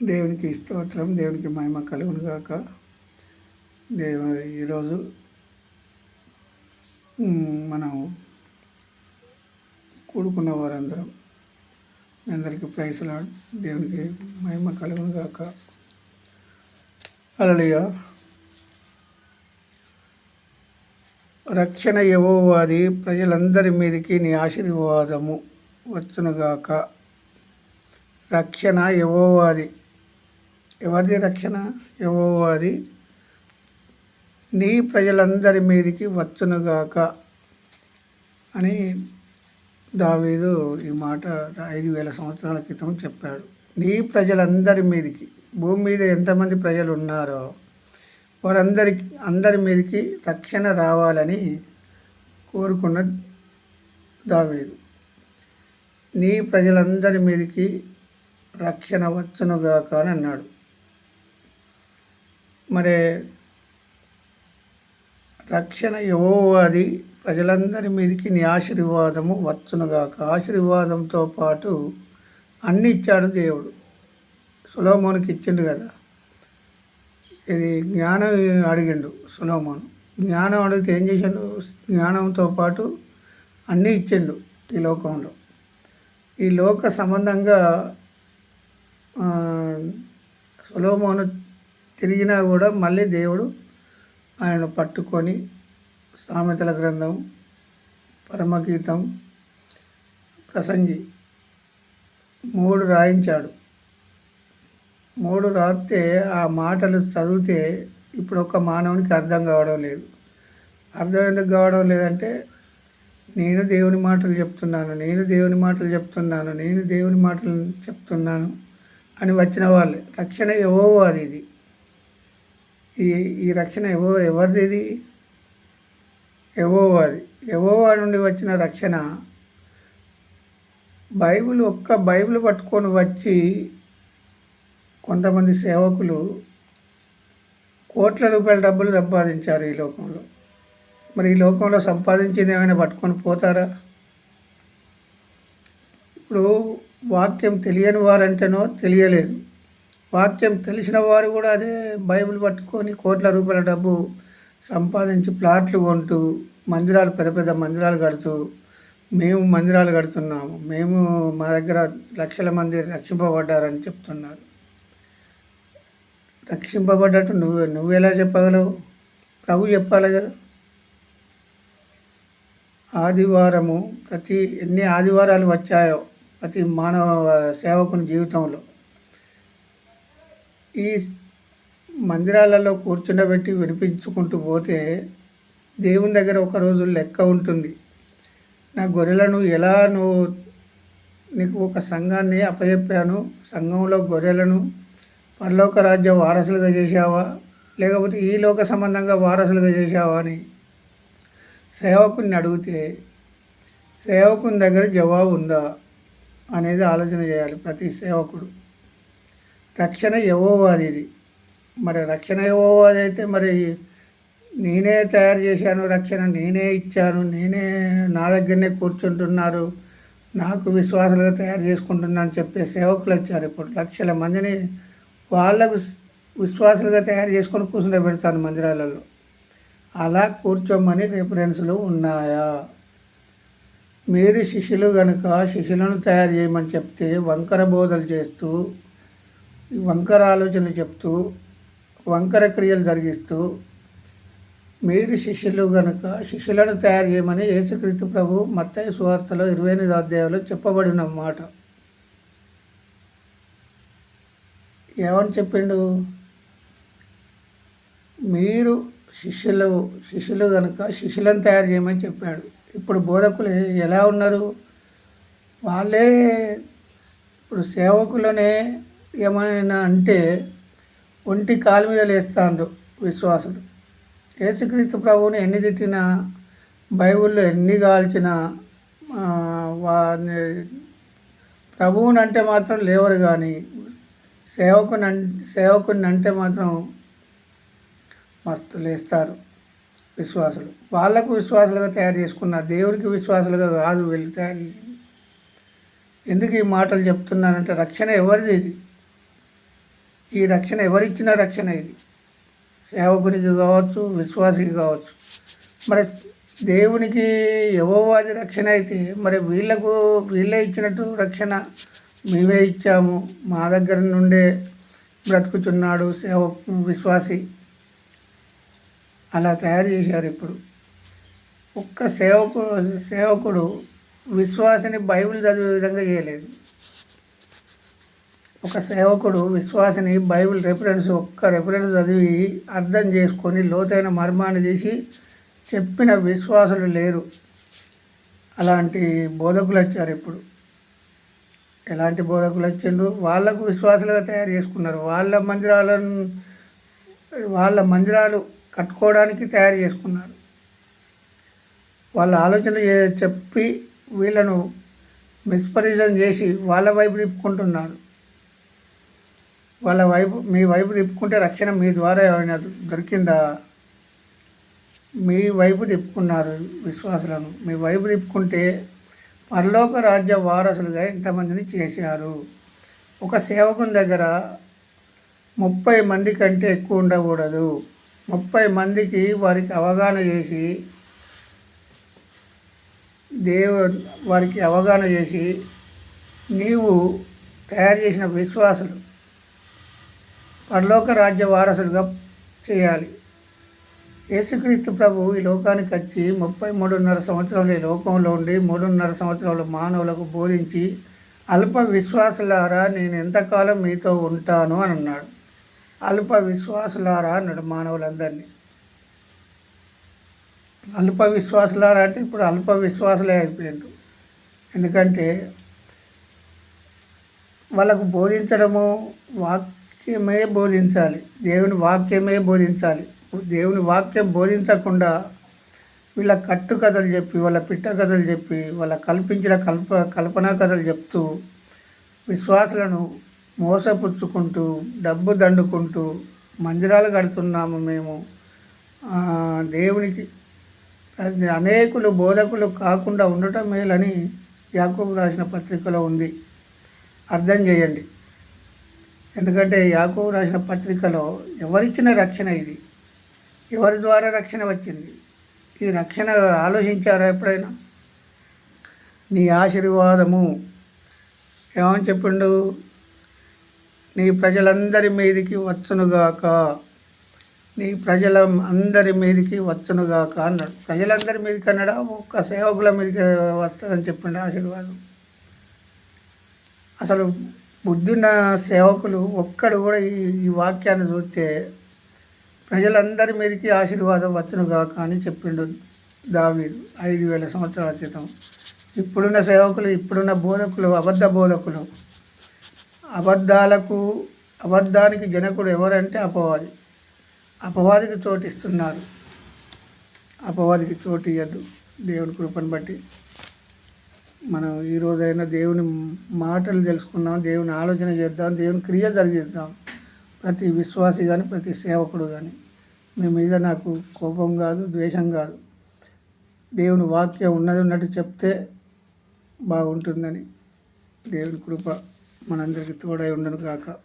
దేవునికి స్తోత్రం దేవునికి మహిమ కలుగును కాక దేవు ఈరోజు మనం కూడుకున్న వారందరం మీ అందరికీ ప్రైస్లా దేవునికి మహిమ కలుగును కాక అలలియ రక్షణ యవోవాది ప్రజలందరి మీదకి నీ ఆశీర్వాదము వచ్చునుగాక రక్షణ యవోవాది ఎవరిది రక్షణ? యవోవాది నీ ప్రజలందరి మీదికి వచ్చునుగాక అని దావీదు ఈ మాట ఐదు వేల సంవత్సరాల క్రితం చెప్పాడు. నీ ప్రజలందరి మీదికి భూమి మీద ఎంతమంది ప్రజలు ఉన్నారో వారందరికి అందరి మీదకి రక్షణ రావాలని కోరుకున్న దావీదు. నీ ప్రజలందరి మీదకి రక్షణ వచ్చునుగాక అని అన్నాడు. మరి రక్షణ యహోవాది ప్రజలందరి మీదకి నీ ఆశీర్వాదము వచ్చునుగాక. ఆశీర్వాదంతో పాటు అన్ని ఇచ్చాడు దేవుడు. సులోమోనికి ఇచ్చిండు కదా. ఇది జ్ఞానం అడిగిండు సులోమోను. జ్ఞానం అడిగితే ఏం చేసిండు? జ్ఞానంతో పాటు అన్నీ ఇచ్చిండు ఈ లోకంలో. ఈ లోక సంబంధంగా సులోమోను తిరిగినా కూడా మళ్ళీ దేవుడు ఆయనను పట్టుకొని సామెతల గ్రంథం పరమగీతం ప్రసంగి మూడు రాయించాడు. మూడు రాస్తే ఆ మాటలు చదివితే ఇప్పుడు ఒక మానవునికి అర్థం కావడం లేదు. అర్థం ఎందుకు కావడం లేదంటే నేను దేవుని మాటలు చెప్తున్నాను నేను దేవుని మాటలు చెప్తున్నాను నేను దేవుని మాటలు చెప్తున్నాను అని వచ్చిన వాళ్ళే. రక్షణ ఏవో అది ఇది. ఈ ఈ రక్షణ ఎవో ఎవరిది ఎవోవాది ఎవోవా నుండి వచ్చిన రక్షణ బైబిల్ ఒక్క బైబిల్ పట్టుకొని వచ్చి కొంతమంది సేవకులు కోట్ల రూపాయల డబ్బులు సంపాదించారు ఈ లోకంలో. మరి ఈ లోకంలో సంపాదించింది ఏమైనా పట్టుకొని పోతారా? ఇప్పుడు వాక్యం తెలియని వారంటేనో తెలియలేదు. వాక్యం తెలిసిన వారు కూడా అదే బైబిల్ పట్టుకొని కోట్ల రూపాయల డబ్బు సంపాదించి ప్లాట్లు కొంటూ మందిరాలు పెద్ద పెద్ద మందిరాలు కడుతూ మేము మందిరాలు కడుతున్నాము. మేము మా దగ్గర లక్షల మంది రక్షింపబడ్డారని చెప్తున్నారు. రక్షింపబడ్డట్టు నువ్వు నువ్వు ఎలా చెప్పగలవు? ప్రభు చెప్పాలి కదా. ఆదివారము ప్రతి ఎన్ని ఆదివారాలు వచ్చాయో ప్రతి మానవ సేవకుని జీవితంలో ఈ మందిరాలలో కూర్చుండబెట్టి వినిపించుకుంటూ పోతే దేవుని దగ్గర ఒక రోజు లెక్క ఉంటుంది. నా గొర్రెలను ఎలా నువ్వు నీకు ఒక సంఘాన్ని అప్పచెప్పాను సంఘంలో గొర్రెలను పరలోక రాజ్య వారసులుగా చేశావా? లేకపోతే ఈ లోక సంబంధంగా వారసులుగా చేశావా అని సేవకుని అడిగితే సేవకుని దగ్గర జవాబు ఉందా? అనేది ఆలోచన చేయాలి ప్రతి సేవకుడు. రక్షణ యవోవాది ఇది మరి రక్షణ యవోవాది అయితే మరి నేనే తయారు చేశాను రక్షణ నేనే ఇచ్చాను నేనే నా దగ్గరనే కూర్చుంటున్నారు నాకు విశ్వాసాలుగా తయారు చేసుకుంటున్నాను చెప్పే సేవకులు వచ్చారు ఇప్పుడు. లక్షల మందిని వాళ్ళకు విశ్వాసాలుగా తయారు చేసుకొని కూర్చుండే పెడతాను మందిరాలలో. అలా కూర్చోమని రిఫరెన్స్లు ఉన్నాయా? మీరు శిష్యులు కనుక శిష్యులను తయారు చేయమని చెప్తే వంకర బోధలు చేస్తూ ఈ వంకర ఆలోచనలు చెప్తూ వంకర క్రియలు జరిగిస్తూ మీరు శిష్యులు కనుక శిష్యులను తయారు చేయమని యేసుక్రీస్తు ప్రభు మత్తయ్య సువార్తలో ఇరవై ఎనిమిది అధ్యాయంలో చెప్పబడిన మాట ఏమని చెప్పిండు? మీరు శిష్యులు శిష్యులు కనుక శిష్యులను తయారు చేయమని చెప్పాడు. ఇప్పుడు బోధకులు ఎలా ఉన్నారు? వాళ్ళే ఇప్పుడు సేవకులనే ఏమైనా అంటే ఒంటి కాలు మీద లేస్తాండ్రు విశ్వాసులు యేసుక్రీస్తు ప్రభువుని ఎన్ని తిట్టినా బైబిల్లో ఎన్ని కాల్చిన వారిని ప్రభువుని అంటే మాత్రం లేవరు కానీ సేవకుని సేవకుని అంటే మాత్రం మస్తు లేస్తారు విశ్వాసులు. వాళ్ళకు విశ్వాసులుగా తయారు చేసుకున్నారు దేవుడికి విశ్వాసులుగా కాదు వెళ్ళి తయారు ఎందుకు ఈ మాటలు చెప్తున్నానంటే రక్షణ ఎవరిది ఇది? ఈ రక్షణ ఎవరిచ్చిన రక్షణ ఇది? సేవకునికి కావచ్చు విశ్వాసికి కావచ్చు. మరి దేవునికి యవోవాది రక్షణ అయితే మరి వీళ్ళకు వీళ్ళే ఇచ్చినట్టు రక్షణ మేమే ఇచ్చాము. మా దగ్గర నుండే బ్రతుకుతున్నాడు సేవ విశ్వాసి. అలా తయారు చేశారు ఇప్పుడు. ఒక్క సేవకు సేవకుడు విశ్వాసిని బైబిల్ చదివే విధంగా చేయలేదు. ఒక సేవకుడు విశ్వాసిని బైబిల్ రెఫరెన్స్ ఒక్క రెఫరెన్స్ చదివి అర్థం చేసుకొని లోతైన మర్మాన్ని తీసి చెప్పిన విశ్వాసులు లేరు. అలాంటి బోధకులు వచ్చారు ఇప్పుడు. ఎలాంటి బోధకులు వచ్చిండ్రు? వాళ్ళకు విశ్వాసులుగా తయారు చేసుకున్నారు. వాళ్ళ మందిరాలను వాళ్ళ మందిరాలు కట్టుకోవడానికి తయారు చేసుకున్నారు. వాళ్ళ ఆలోచన చెప్పి వీళ్ళను మిస్పరిజం చేసి వాళ్ళ వైపు తిప్పుకుంటున్నారు. వాళ్ళ వైపు మీ వైపు తిప్పుకుంటే రక్షణ మీ ద్వారా ఏమైనా దొరికిందా? మీ వైపు తిప్పుకున్నారు విశ్వాసులను. మీ వైపు తిప్పుకుంటే పరలోక రాజ్య వారసులుగా ఇంతమందిని చేశారు. ఒక సేవకుని దగ్గర ముప్పై మంది కంటే ఎక్కువ ఉండకూడదు. ముప్పై మందికి వారికి అవగాహన చేసి దేవు వారికి అవగాహన చేసి నీవు తయారు చేసిన విశ్వాసులు పరలోక రాజ్య వారసులుగా చేయాలి. యేసుక్రీస్తు ప్రభు ఈ లోకానికి వచ్చి ముప్పై మూడున్నర సంవత్సరాలు ఈ లోకంలో ఉండి మూడున్నర సంవత్సరాలు మానవులకు బోధించి అల్ప విశ్వాసులారా నేను ఎంతకాలం మీతో ఉంటాను అని అన్నాడు. అల్ప విశ్వాసులారా అన్నాడు మానవులందరినీ. అల్ప విశ్వాసులారా అంటే ఇప్పుడు అల్ప విశ్వాసులే అయిపోయిండ్రు. ఎందుకంటే వాళ్ళకు బోధించడము వాక్యమే బోధించాలి. దేవుని వాక్యమే బోధించాలి. దేవుని వాక్యం బోధించకుండా వీళ్ళ కట్టు కథలు చెప్పి వాళ్ళ పిట్ట కథలు చెప్పి వాళ్ళ కల్పించిన కల్ప కల్పనా కథలు చెప్తూ విశ్వాసులను మోసపుచ్చుకుంటూ డబ్బు దండుకుంటూ మందిరాలు కడుతున్నాము మేము. దేవునికి అనేకులు బోధకులు కాకుండా ఉండటం మేలని యాకూబ్ రాసిన పత్రికలో ఉంది. అర్థం చేయండి. ఎందుకంటే యాకోబు రాసిన పత్రికలో ఎవరిచ్చిన రక్షణ ఇది? ఎవరి ద్వారా రక్షణ వచ్చింది? ఈ రక్షణ ఆలోచించారా ఎప్పుడైనా? నీ ఆశీర్వాదము. ఏమని చెప్పిండు? నీ ప్రజలందరి మీదికి వచ్చునుగాక నీ ప్రజల అందరి మీదికి వచ్చునుగాక అన్నాడు. ప్రజలందరి మీదకి అన్నాడా? ఒక్క సేవకుల మీదకి వస్తుందని చెప్పిండు ఆశీర్వాదం. అసలు బుద్ధున్న సేవకులు ఒక్కడు కూడా ఈ ఈ వాక్యాన్ని చూస్తే ప్రజలందరి మీదకి ఆశీర్వాదం వచ్చునుగాక అని చెప్పిండు దావీదు ఐదు వేల సంవత్సరాల క్రితం. ఇప్పుడున్న సేవకులు ఇప్పుడున్న బోధకులు అబద్ధ బోధకులు. అబద్ధాలకు అబద్ధానికి జనకుడు ఎవరంటే అపవాది. అపవాదికి చోటు ఇస్తున్నారు అపవాదికి చోటు ఇవ్వద్దు దేవుని కృపను బట్టి. మనం ఈరోజైనా దేవుని మాటలు తెలుసుకుందాం దేవుని ఆలోచన చేద్దాం దేవుని క్రియ జరిగిద్దాం. ప్రతి విశ్వాసి కానీ ప్రతి సేవకుడు కానీ మీ మీద నాకు కోపం కాదు ద్వేషం కాదు. దేవుని వాక్యం ఉన్నది ఉన్నట్టు చెప్తే బాగుంటుందని దేవుని కృప మనందరికీ తోడై ఉండను కాక